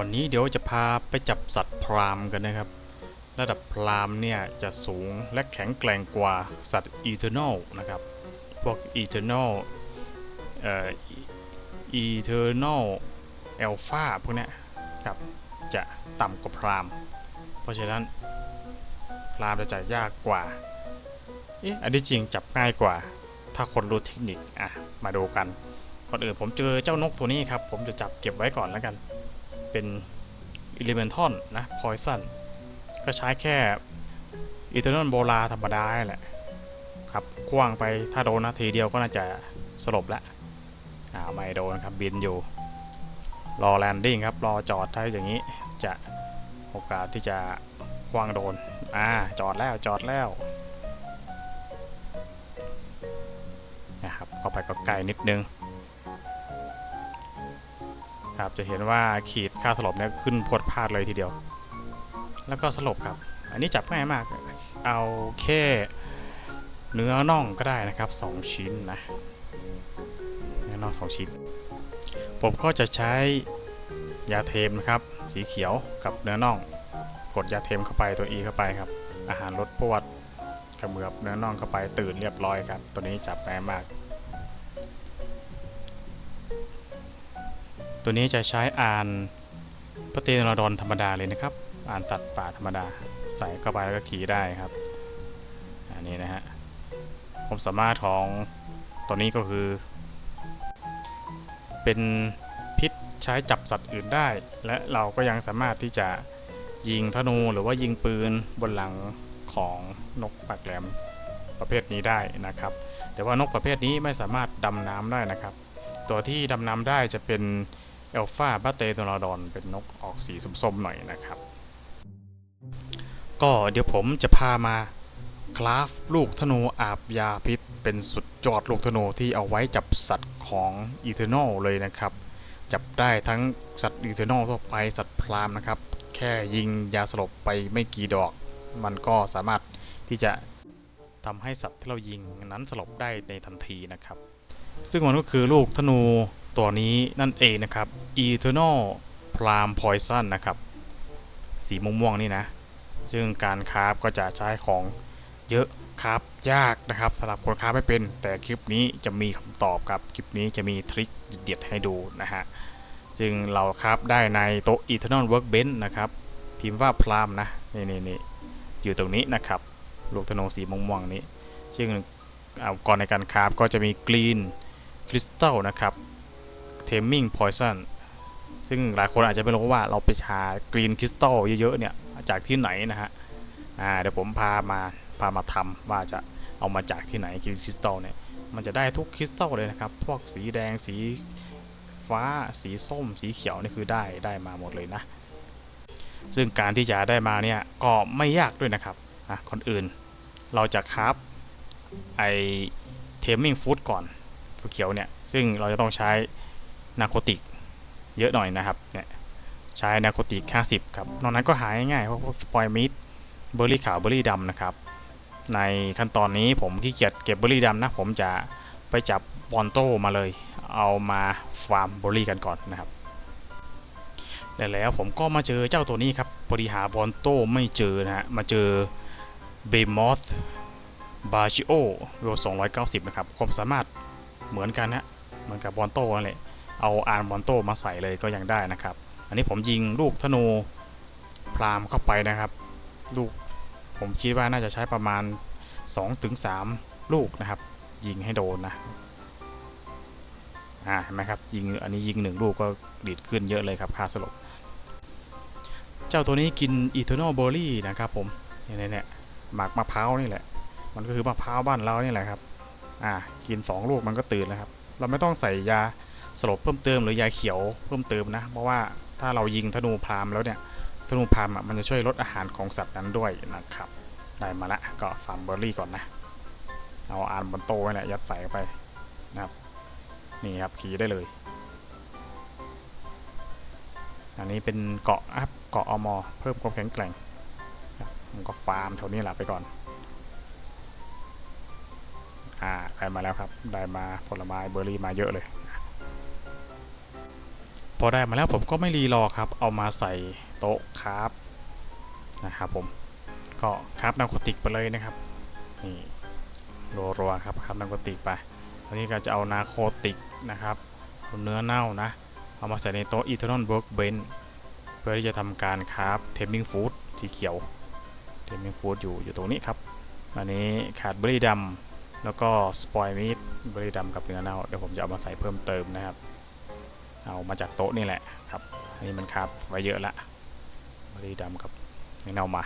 วันนี้เดี๋ยวจะพาไปจับสัตว์พรามกันนะครับ ระดับพรามเนี่ยจะสูงและแข็งแกร่งกว่าสัตว์อีเทอร์นลนะครับ พวกอีเทอร์นลเอ่ออีเทอร์นลเอลฟาพวกนี้ครับจะต่ำกว่าพราม เพราะฉะนั้นพรามจะจับยากกว่าเอ๊ะอันนี้จริงจับง่ายกว่า ถ้าคนรู้เทคนิคอะมาดูกันก่อนอื่นผมเจอเจ้านกตัวนี้ครับ ผมจะจับเก็บไว้ก่อนแล้วกัน เป็น Elemental นะ Poison ก็ใช้แค่ Eternal โบราธรรมดาแหละครับกว้างไปถ้าโดนนาทีเดียวก็น่าจะสลบแล้วอ่าไม่โดนครับบินอยู่ รอแลนดิ้งครับ รอจอดถ้าอย่างนี้จะโอกาสที่จะคว้างโดนอ่าจอดแล้วจอดแล้วนะครับเข้าไปก็ไกลนิดนึง ครับจะเห็นว่าขีดค่าสลบเนี่ยขึ้นพรวดพาดเลยทีเดียว แล้วก็สลบครับ อันนี้จับง่ายมาก เอาแค่เนื้อน่องก็ได้นะครับ 2 ชิ้นนะเนื้อน่อง2ชิ้น ผมก็จะใช้ยาเทมนะครับ สีเขียวกับเนื้อน่อง กดยาเทมเข้าไปตัว E เข้าไปครับ อาหารลดปวดกระเมือบเนื้อน่องเข้าไปตื่นเรียบร้อยครับ ตัวนี้จับง่ายมาก ตัวนี้จะใช้อ่านพระเตนรดอนธรรมดาเลยนะครับ อ่านตัดป่าธรรมดา ใส่เข้าไปแล้วก็ขี่ได้ครับ อันนี้นะฮะผมสามารถของตัวนี้ก็คือ เป็นพิษใช้จับสัตว์อื่นได้ และเราก็ยังสามารถที่จะยิงธนูหรือว่ายิงปืนบนหลังของนกปากแหลมประเภทนี้ได้นะครับ แต่ว่านกประเภทนี้ไม่สามารถดำน้ำได้นะครับ ตัวที่ดำน้ำได้จะเป็น เอลฟาบาเตโนรดอนเป็นนกออกสีส้มๆหน่อยนะครับ ก็เดี๋ยวผมจะพามาคราฟลูกธนูอาบยาพิษ เป็นสุดยอดลูกธนูที่เอาไว้จับสัตว์ของอีเทอร์นลเลยนะครับ จับได้ทั้งสัตว์อีเทอร์นลทั่วไปสัตว์พรามนะครับ แค่ยิงยาสลบไปไม่กี่ดอก มันก็สามารถที่จะทำให้สัตว์ที่เรายิงนั้นสลบได้ในทันทีนะครับ ซึ่งมันก็คือลูกธนู ตัวนี้นั่นเองนะครับ Eternal Prime Poison นะครับ สีม่วงๆนี่นะ ซึ่งการคราฟก็จะใช้ของเยอะคราฟยากนะครับสำหรับคนคราฟไม่เป็น แต่คลิปนี้จะมีคำตอบครับคลิปนี้จะมีทริคเด็ดให้ดูนะฮะซึ่งเราคราฟได้ในโต๊ะ Eternal Workbench นะครับ พิมพ์ว่าพรามนะนี่นี่นี่อยู่ตรงนี้นะครับลูกธนูสีม่วงๆนี้ ซึ่งเอาก่อนในการคราฟก็จะมีกรีนคริสตัลนะครับ เทมมิ่งพอยซันซึ่งหลายคนอาจจะไม่รู้ว่าเราไปชากรีนคริสตัลเยอะๆเนี่ยจากที่ไหนนะฮะอ่าเดี๋ยวผมพามาพามาทำว่าจะเอามาจากที่ไหนกรีนคริสตัลเนี่ยมันจะได้ทุกคริสตัลเลยนะครับ พวกสีแดงสีฟ้าสีส้ม สีเขียวนี่คือได้ได้มาหมดเลยนะ ซึ่งการที่จะได้มาเนี่ยก็ไม่ยากด้วยนะครับอะคนอื่นเราจะคราฟไอเทมมิ่งฟูดก่อนเขียวๆเนี่ยซึ่งเราจะต้องใช้ นาโคติกเยอะหน่อยนะครับเนี่ยใช้นาโคติก 50 ครับ นอกนั้นก็หายง่ายเพราะพวกสปอยมิดเบอร์รี่ขาวเบอร์รี่ดำนะครับ ในขั้นตอนนี้ผมขี้เกียจเก็บเบอร์รี่ดำนะ ผมจะไปจับบอนโตมาเลย เอามาฟาร์มเบอร์รี่กันก่อนนะครับแล้วผมก็มาเจอเจ้าตัวนี้ครับบริหาบอนโตไม่เจอนะฮะ มาเจอเบมอสบาชิโอโล290 นะครับ ความสามารถเหมือนกันนะเหมือนกับบอลโต้นั่นแหละ เอาอานบอลโต้มาใส่เลยก็ยังได้นะครับ อันนี้ผมยิงลูกธนูพรามเข้าไปนะครับ ลูกผมคิดว่าน่าจะใช้ประมาณ 2-3 ลูกนะครับ ยิงให้โดนนะอ่าเห็นไหมครับยิงอันนี้ยิงหนึ่งลูกก็ดีดขึ้นเยอะเลยครับค่าสลบเจ้าตัวนี้กิน Eternal Berry นะครับผมเนี่ยเนี่ยหมากมะพร้าวนี่แหละ มันก็คือมะพร้าวบ้านเรานี่แหละครับ อ่า กิน 2 ลูกมันก็ตื่นแล้วครับ เราไม่ต้องใส่ยา สลบเพิ่มเติมหรือยาเขียวเพิ่มเติมนะ เพราะว่าถ้าเรายิงธนูพรามแล้วเนี่ยธนูพรามมันจะช่วยลดอาหารของสัตว์นั้นด้วยนะครับ ได้มาละก็ฟาร์มเบอร์รี่ก่อนนะ เอาอ่านบนโต้ไว้แหละยัดใส่ไปนะครับ นี่ครับขี่ได้เลย อันนี้เป็นเกาะครับเกาะอมอเพิ่มความแข็งแกร่งครับผมก็ฟาร์มแถวนี้แหละไปก่อนอ่าได้มาแล้วครับ ได้มาผลไม้เบอร์รี่มาเยอะเลย พอได้มาแล้วผมก็ไม่รีรอครับ เอามาใส่โต๊ะครับนะครับผมก็ครับนาโคติกไปเลยนะครับนี่รัวๆครับครับนาโคติกไปวันนี้ก็จะเอานาโคติกนะครับเนื้อเน่านะเอามาใส่ในโต๊ะ Eternal Workbench เพื่อที่จะทำการคราฟเทมมิ่งฟูดสีเขียวเทมมิ่งฟูดอยู่อยู่ตรงนี้ครับอันนี้ขาดเบอรี่ดำแล้วก็สปอยมีดเบอร์รี่ดำกับเนื้อเน่าเดี๋ยวผมจะเอามาใส่เพิ่มเติมนะครับ เอามาจากโต๊ะนี่แหละครับอันนี้มันคราฟไว้เยอะละเบอร์รี่ดำกับนื้อเน่ามา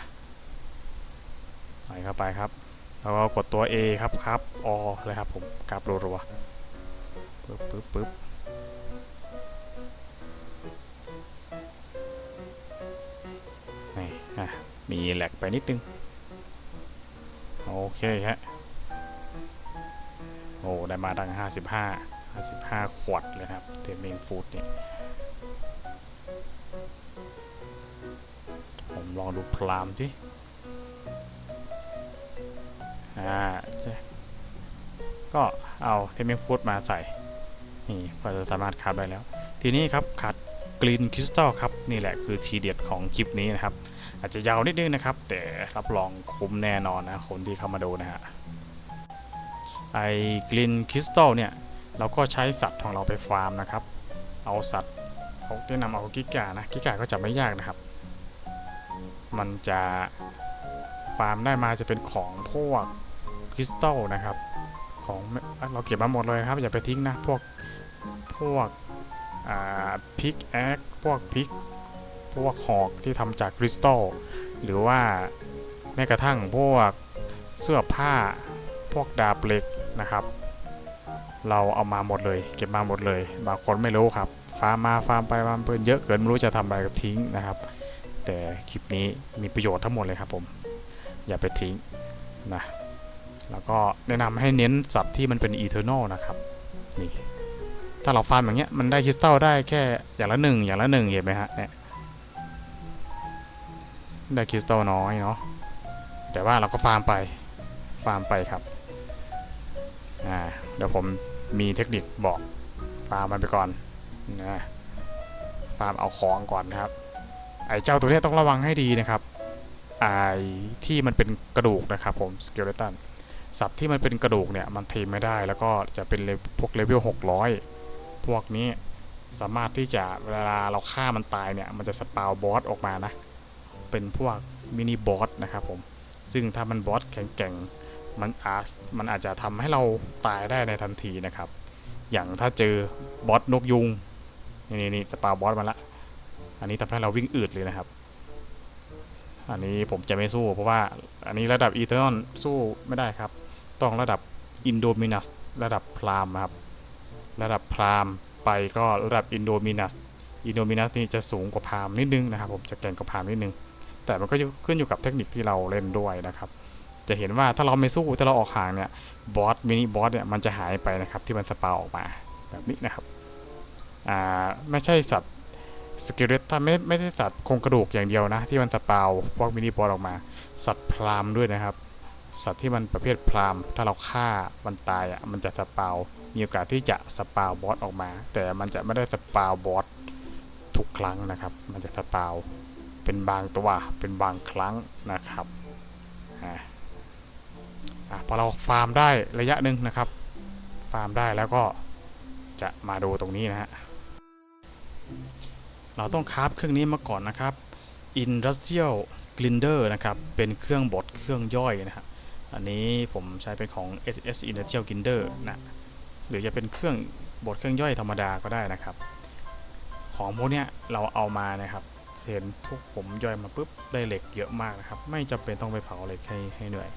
ใส่เข้าไปครับ แล้วก็กดตัว A ครับครับอเลยครับผมกราฟรัวๆปึ๊บปึ๊บปึ๊บนี่อะมีแหลกไปนิดนึง โอเคฮะโอ้ได้มาดัง55 55 ขวดเลยครับเทมเมนฟูดนี่ผมลองดูพรามสิอ่าก็เอาเทมเมนฟูดมาใส่ นี่ก็จะสามารถคาบได้แล้ว ทีนี้ครับขาดกรีนคริสตัลครับ นี่แหละคือทีเด็ดของคลิปนี้นะครับ อาจจะยาวนิดนึงนะครับ แต่รับรองคุ้มแน่นอนนะคนที่เข้ามาดูนะฮะไอ้กรีนคริสตัลเนี่ย เราก็ใช้สัตว์ของเราไปฟาร์มนะครับ เอาสัตว์เอาแนะนำเอากิกานะกิกาก็จะไม่ยากนะครับ มันจะฟาร์มได้มาจะเป็นของพวกคริสตัลนะครับ ของเราเก็บมาหมดเลยครับ อย่าไปทิ้งนะ พวกพวกพิกแอคพวกพิกพวกหอกที่ทำจากคริสตัลหรือว่าแม้กระทั่งพวกเสื้อผ้าพวกดาบเหล็กนะครับ เราเอามาหมดเลย เก็บมาหมดเลย บางคนไม่รู้ครับ ฟาร์มมาฟาร์มไปฟาร์มเปินเยอะเกินไม่รู้จะทำอะไรก็ทิ้งนะครับ แต่คลิปนี้มีประโยชน์ทั้งหมดเลยครับผม อย่าไปทิ้งนะแล้วก็แนะนำให้เน้นสัตว์ที่มันเป็นอีเทอร์นอลนะครับนี่ถ้าเราฟาร์มอย่างเงี้ยมันได้คริสตัลได้แค่อย่างละหนึ่งอย่างละหนึ่งเห็นไหมฮะเนี่ยได้คริสตัลน้อยเนาะแต่ว่าเราก็ฟาร์มไปฟาร์มไปครับอ่าเดี๋ยวผม มีเทคนิคบอกฟาร์มมันไปก่อนนะฟาร์มเอาของก่อนนะครับ ไอ้เจ้าตัวเนี้ยต้องระวังให้ดีนะครับไอ้ที่มันเป็นกระดูกนะครับผมสเกลเลตันสัตว์ที่มันเป็นกระดูกเนี่ยมันเทไม่ได้แล้วก็จะเป็นเลเวลพวกเลเวล600 พวกนี้สามารถที่จะเวลาเราฆ่ามันตายเนี่ย มันจะสปาวบอสออกมานะ เป็นพวกมินิบอสนะครับผม ซึ่งถ้ามันบอสแข็งๆ มันอาจมันอาจจะทำให้เราตายได้ในทันทีนะครับ อย่างถ้าเจอบอสนกยุงนี่นี่นี่สปาวบอสมาละ อันนี้ทำให้เราวิ่งอืดเลยนะครับ อันนี้ผมจะไม่สู้เพราะว่าอันนี้ระดับอีเทอร์นสู้ไม่ได้ครับ ต้องระดับอินโดมินัสระดับพรามครับ ระดับพรามไปก็ระดับอินโดมินัสอินโดมินัสนี่จะสูงกว่าพรามนิดนึงนะครับ ผมจะแก่งกว่าพรามนิดนึง แต่มันก็จะขึ้นอยู่กับเทคนิคที่เราเล่นด้วยนะครับ จะเห็นว่าถ้าเราไม่สู้ถ้าเราออกห่างเนี่ยบอสมินิบอสเนี่ยมันจะหายไปนะครับที่มันสปาออกมาแบบนี้นะครับอ่าไม่ใช่สัตว์สเกเลตันไม่ไม่ใช่สัตว์โครงกระดูกอย่างเดียวนะ ที่มันสปาวพวกมินิบอสออกมา สัตว์พรามด้วยนะครับ สัตว์ที่มันประเภทพรามถ้าเราฆ่ามันตายอะมันจะสปาวมีโอกาสที่จะสปาวบอสออกมา แต่มันจะไม่ได้สปาวบอสทุกครั้งนะครับ มันจะสปาวเป็นบางตัวเป็นบางครั้งนะครับอ่า อพอเราฟาร์มได้ระยะหนึ่งนะครับ ฟาร์มได้แล้วก็จะมาดูตรงนี้นะฮะ เราต้องคราฟเครื่องนี้มาก่อนนะครับ Industrial Grinder นะครับ เป็นเครื่องบดเครื่องย่อยนะฮะ อันนี้ผมใช้เป็นของ SS Industrial Grinder นะหรือจะเป็นเครื่องบดเครื่องย่อยธรรมดาก็ได้นะครับ ของพวกเนี้ยเราเอามานะครับเห็นพวกผมย่อยมาปุ๊บได้เหล็กเยอะมากนะครับ ไม่จำเป็นต้องไปเผาเหล็กให้ให้เหนื่อย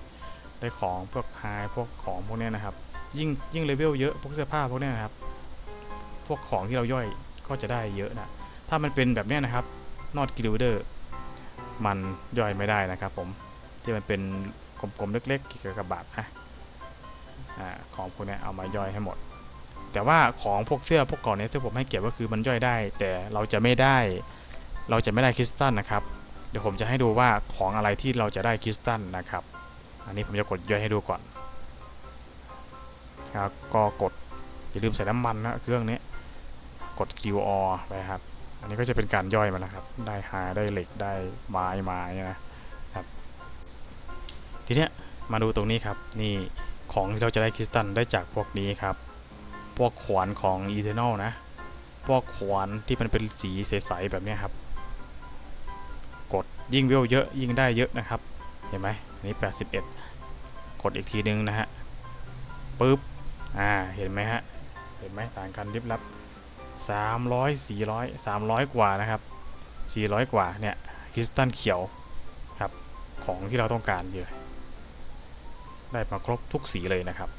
ได้ของพวกไฮพวกของพวกนี้นะครับ ยิ่งยิ่งเลเวลเยอะพวกเสื้อผ้าพวกนี้นะครับ พวกของที่เราย่อยก็จะได้เยอะนะถ้ามันเป็นแบบนี้นะครับ not g i l d e r มันย่อยไม่ได้นะครับผมที่มันเป็นกลมๆเล็กๆกี่กระบาดนะของพวกนี้เอามาย่อยให้หมด แต่ว่าของพวกเสื้อพวกก่อนนี้ที่ผมให้เก็บก็คือมันย่อยได้ แต่เราจะไม่ได้ เราจะไม่ได้คริสตัลนะครับ เดี๋ยวผมจะให้ดูว่าของอะไรที่เราจะได้คริสตัลนะครับ อันนี้ผมจะกดย่อยให้ดูก่อนครับก็กดอย่าลืมใส่น้ำมันนะเครื่องนี้กด QR ไปครับ อันนี้ก็จะเป็นการย่อยมาแล้วครับ ได้หาได้เหล็กได้ไม้ไม้นะครับ ทีเนี้ยมาดูตรงนี้ครับ นี่ของที่เราจะได้คริสตัลได้จากพวกนี้ครับ พวกขวานของ Eternal นะ พวกขวานที่มันเป็นสีใสๆแบบนี้ครับ กดยิ่งเวลเยอะยิ่งได้เยอะนะครับ เห็นไหม นนี้ 81 กดอีกทีนึงนะฮะปึ๊บอ่าเห็นไหมฮะเห็นไหมต่างกันริบลับ 300 400 300 กว่านะครับ 400 กว่าเนี่ยคริสตัลเขียวครับของที่เราต้องการเยอะได้มาครบทุกสีเลยนะครับ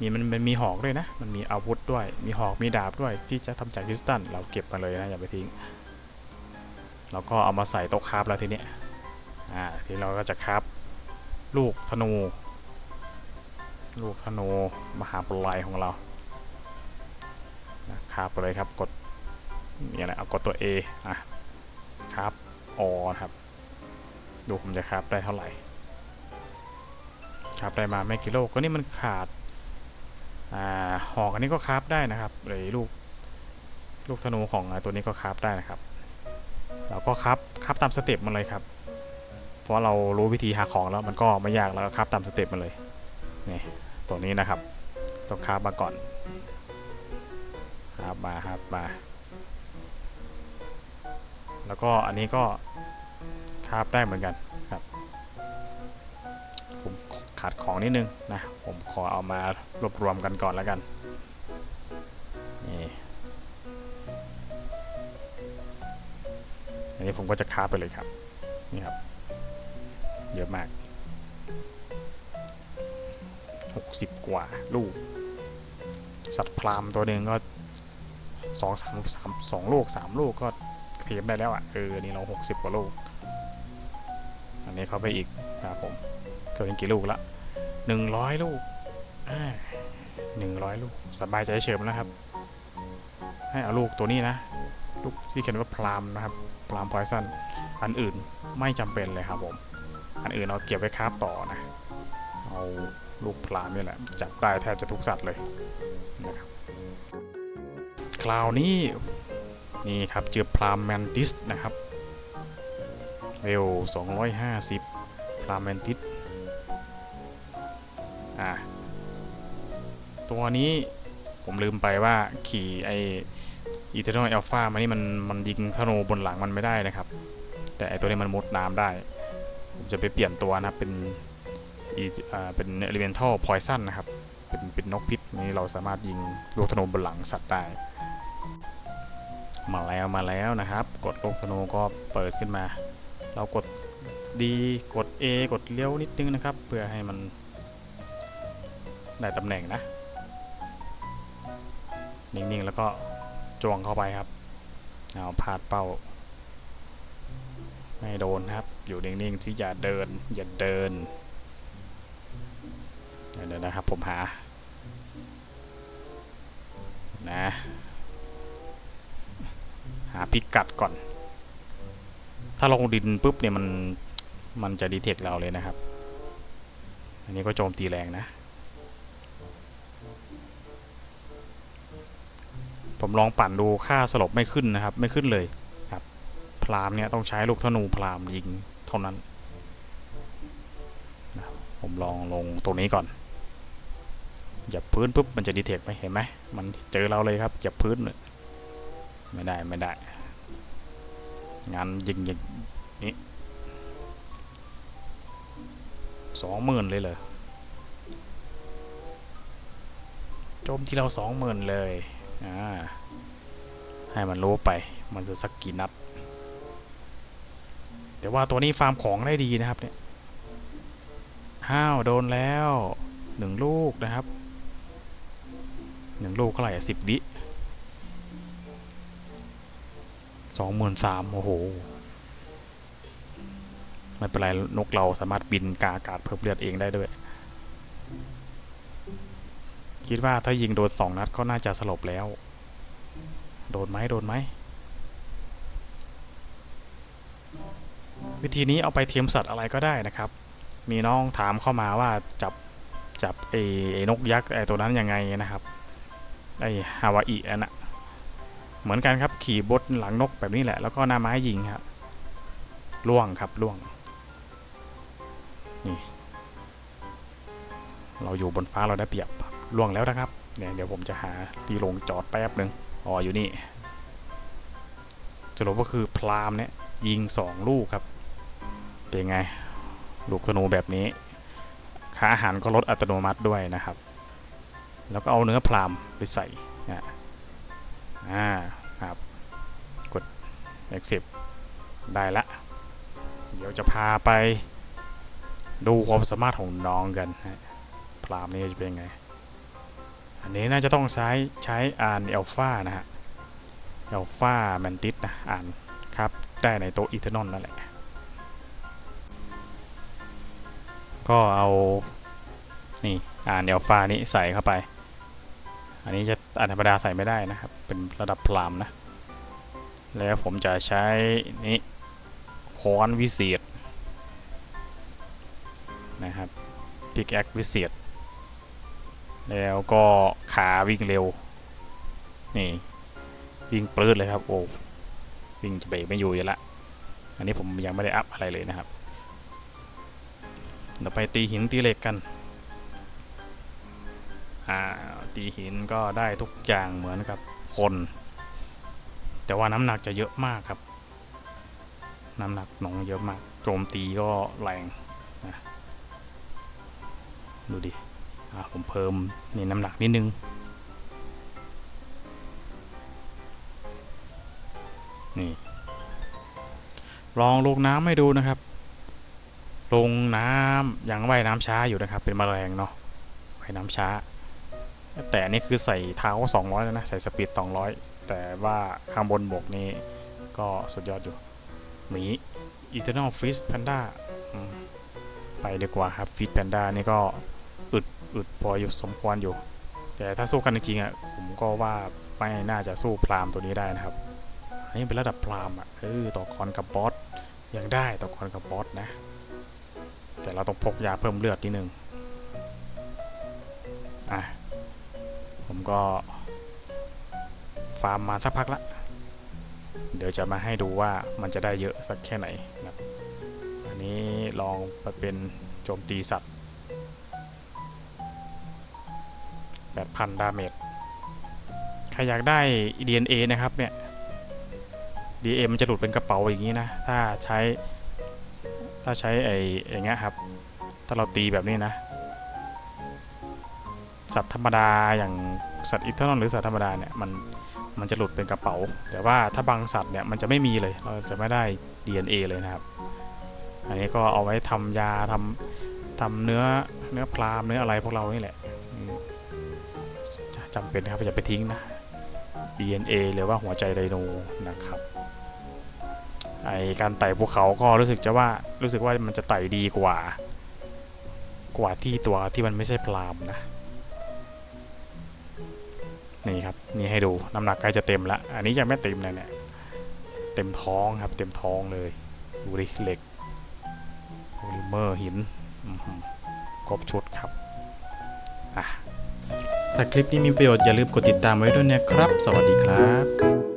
มีมันมันมีหอกด้วยนะ มันมีอาวุธด้วย มีหอกมีดาบด้วยที่จะทำจากคริสตัลเราเก็บมาเลยนะอย่าไปทิ้งเราก็เอามาใส่โต๊ะคราฟแล้วทีเนี้ย อ่าทีเราก็จะคราฟลูกธนู ลูกธนูมหาปลายของเรานะครับไปเลยครับกดนี่อะไรเอากดตัว A อะครับอนะครับ ดูผมจะครับได้เท่าไหร่ ครับได้มาไม่กี่โลก็นี่มันขาดอ่าหอกอันนี้ก็คราฟได้นะครับเลยลูกลูกธนูของตัวนี้ก็คราฟได้นะครับเราก็คราฟคราฟตามสเต็ปมันเลยครับ ราะเรารู้วิธีหาของแล้วมันก็ไม่ยากแล้วคราฟตามสเต็ปมันเลยนี่ตัวนี้นะครับต้องคราฟมาก่อนคราฟมาคราฟมา แล้วก็อันนี้ก็คราฟได้เหมือนกันครับผมขาดของนิดนึงนะผมขอเอามารวบรวมกันก่อนแล้วกันนี่อันนี้ผมก็จะคราฟไปเลยครับนี่ครับ เยอะมาก 60 กว่าลูก สัตว์พรามตัวหนึ่งก็สองสามสามสองลูกสามลูกก็เทียมได้แล้วอะเออนี่เรา 60 กว่าลูก อันนี้เขาไปอีกครับผมเกินกี่ลูกละ100ลูกหนึ่งร้อยลูก สบายใจเฉิมแล้วครับ ให้เอาลูกตัวนี้นะ ลูกที่เขียนว่าพรามนะครับ พรามพอยซันอันอื่นไม่จำเป็นเลยครับผม อันอื่นเราเก็บไว้คาฟต่อนะ เอาลูกพรามนี่แหละจับได้แทบจะทุกสัตว์เลยนะครับ คราวนี้นี่ครับเจอพรามแมนติสนะครับเว250 พรามแมนติสอะตัวนี้ผมลืมไปว่าขี่ไออีเทอร์นอลอัลฟามันนี่มันมันยิงธนูบนหลังมันไม่ได้นะครับ แต่ไอตัวนี้มันมุดน้ำได้ ผมจะไปเปลี่ยนตัวนะครับเป็นอีอ่าเป็นเอลิเมนทัลพอยซันนะครับ เป็นเป็นนกพิษนี้เราสามารถยิงลูกธนูบนหลังสัตว์ได้ มาแล้วมาแล้วนะครับ กดลูกธนูก็เปิดขึ้นมา เรากดดีกด A กดเลี้ยวนิดนึงนะครับ เพื่อให้มันได้ตำแหน่งนะ นิ่งๆ แล้วก็จวงเข้าไปครับ เอาพาดเป้า ไม่โดนครับ อยู่นิ่งๆที่อย่าเดิน อย่าเดิน เดี๋ยวนะครับผมหา นะ หาพิกัดก่อน ถ้าลงดินปุ๊บเนี่ยมัน มันจะดีเทคเราเลยนะครับ อันนี้ก็โจมตีแรงนะ ผมลองปั่นดูค่าสลบไม่ขึ้นนะครับ ไม่ขึ้นเลย รามเนี่ยต้องใช้ลูกธนูพรามยิงเท่านั้นนะผมลองลงตรงนี้ก่อนหยับพื้นปุ๊บมันจะดีเทคไหมเห็นไหมมันเจอเราเลยครับหยับพื้นเลยไม่ได้ไม่ได้งานยิงอย่างนี้สองหมื่นเลยเหรอโจมที่เราสองหมื่นเลยอ่าให้มันรู้ไปมันจะสักกี่นัด แต่ว่าตัวนี้ฟาร์มของได้ดีนะครับเนี่ยห้าวโดนแล้วหนึ่งลูกนะครับหนึ่งลูกเท่าไหร่สิบวิสองหมื่นสามโอ้โห ไม่เป็นไร นกเราสามารถบินกาอากาศเพิ่มเลือดเองได้ด้วย คิดว่าถ้ายิงโดนสองนัดก็น่าจะสลบแล้ว โดนไหมโดนไหม วิธีนี้เอาไปเทียมสัตว์อะไรก็ได้นะครับ มีน้องถามเข้ามาว่าจับจับไอ้นกยักษ์ไอ้ตัวนั้นยังไงนะครับไอ้ฮาวาอิอันน่ะเหมือนกันครับขี่บนหลังนกแบบนี้แหละ แล้วก็หน้าไม้ยิงครับล่วงครับล่วงนี่เราอยู่บนฟ้าเราได้เปรียบล่วงแล้วนะครับเนี่ยเดี๋ยวผมจะหาที่ลงจอดแป๊บหนึ่งอ๋ออยู่นี่สรุปก็คือพรามเนี่ย ยิงสองลูกครับ เป็นไง ลูกธนูแบบนี้ ค่าอาหารก็ลดอัตโนมัติด้วยนะครับ แล้วก็เอาเนื้อพรามไปใส่นะอ่าครับ กด X10 ได้ละ เดี๋ยวจะพาไป ดูความสามารถของน้องกันนะพรามนี่จะเป็นไง อันนี้น่าจะต้องใช้ใช้อ่านเอลฟานะฮะเอลฟาแมนติสนะอ่านครับ ได้ในโต๊ะอีเทอร์นอลนั่นแหละ ก็เอา นี่ อ่านเอลฟานี้ใส่เข้าไป อันนี้จะอ่านธรรมดาใส่ไม่ได้นะครับ เป็นระดับพรามนะ แล้วผมจะใช้นี่ค้อนวิเศษนะครับพิกแอควิเศษแล้วก็ขาวิ่งเร็ว นี่ วิ่งปลื้ดเลยครับ โอ้ วิ่งจะเบรกไม่อยู่อยู่ละ อันนี้ผมยังไม่ได้อัพอะไรเลยนะครับ เราไปตีหินตีเหล็กกัน อ่า ตีหินก็ได้ทุกอย่างเหมือนกับคน แต่ว่าน้ำหนักจะเยอะมากครับ น้ำหนักหนองเยอะมาก โจมตีก็แรงนะดูดิ อ่าผมเพิ่มนี่น้ำหนักนิดนึง นี่ลองลงน้ำให้ดูนะครับ ลงน้ำยังว่ายน้ำช้าอยู่นะครับ เป็นแมลงเนาะว่ายน้ำช้า แต่อันนี่คือใส่เท้า200แล้วนะ ใส่สปีด200 แต่ว่าข้างบนบกนี้ก็สุดยอดอยู่หมี Eternal Fish Panda อืมไปดีกว่าครับ Fish Panda นี่ก็อึดอึดพออยู่สมควรอยู่ แต่ถ้าสู้กันจริงๆอะผมก็ว่าไม่น่าจะสู้พรามตัวนี้ได้นะครับ อันนี้เป็นระดับพรามอะเออต่อกรกับบอสยังได้ต่อกรกับบอสนะ แต่เราต้องพกยาเพิ่มเลือดนิดนึงอะผมก็ฟาร์มมาสักพักละ เดี๋ยวจะมาให้ดูว่ามันจะได้เยอะสักแค่ไหนนะอันนี้ลองไปเป็นโจมตีสัตว์8,000 ดาเมจ ใครอยากได้ DNA นะครับเนี่ย DNA มันจะหลุดเป็นกระเป๋าอย่างนี้นะ ถ้าใช้ ถ้าใช้ไอ้อย่างเงี้ยครับ ถ้าเราตีแบบนี้นะ สัตว์ธรรมดาอย่างสัตว์อิเทอร์นอลหรือสัตว์ธรรมดาเนี่ยมันมันจะหลุดเป็นกระเป๋า แต่ว่าถ้าบางสัตว์เนี่ยมันจะไม่มีเลย เราจะไม่ได้ DNA เลยนะครับ อันนี้ก็เอาไว้ทำยาทำทำเนื้อเนื้อพรามเนื้ออะไรพวกเรานี่แหละจจำเป็นนะครับอย่าไปทิ้งนะ DNA หรือว่าหัวใจไดโนนะครับไอการไต่ภูเขาก็รู้สึกจะว่ารู้สึกว่ามันจะไต่ดีกว่า กว่าที่ตัวที่มันไม่ใช่พรามนะนี่ครับนี่ให้ดูน้ำหนักใกล้จะเต็มละอันนี้ยังไม่เต็มเลยเนี่ยเต็มท้องครับเต็มท้องเลยดูดิเหล็กโพลิเมอร์หินครบชุดครับอะ ถ้าคลิปนี้มีประโยชน์อย่าลืมกดติดตามไว้ด้วยนะครับ สวัสดีครับ